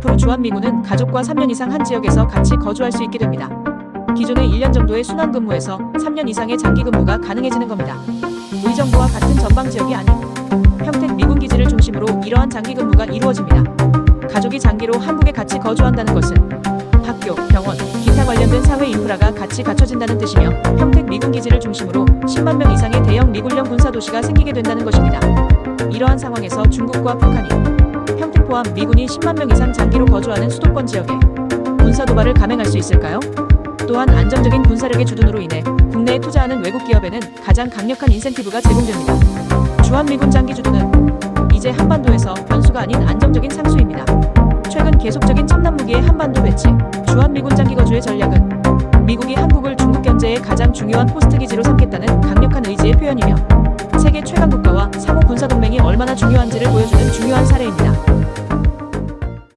앞으로 주한미군은 가족과 3년 이상 한 지역에서 같이 거주할 수 있게 됩니다. 기존의 1년 정도의 순환 근무에서 3년 이상의 장기 근무가 가능해지는 겁니다. 의정부와 같은 전방 지역이 아닌 평택 미군 기지를 중심으로 이러한 장기 근무가 이루어집니다. 가족이 장기로 한국에 같이 거주한다는 것은 학교, 병원, 기타 관련된 사회 인프라가 같이 갖춰진다는 뜻이며 평택 미군 기지를 중심으로 10만 명 이상의 대형 미군령 군사 도시가 생기게 된다는 것입니다. 이러한 상황에서 중국과 북한이 포함 미군이 10만 명 이상 장기로 거주하는 수도권 지역에 군사 도발을 감행할 수 있을까요? 또한 안정적인 군사력의 주둔으로 인해 국내에 투자하는 외국 기업에는 가장 강력한 인센티브가 제공됩니다. 주한미군 장기 주둔은 이제 한반도에서 변수가 아닌 안정적인 상수입니다. 최근 계속적인 첨단 무기의 한반도 배치, 주한미군 장기 거주의 전략은 미국이 한국을 중국 견제의 가장 중요한 포스트 기지로 삼겠다는 강력한 의지의 표현이며 세계 최강 국가와 상호 군사 동맹이 얼마나 중요한지를 보여줍니다.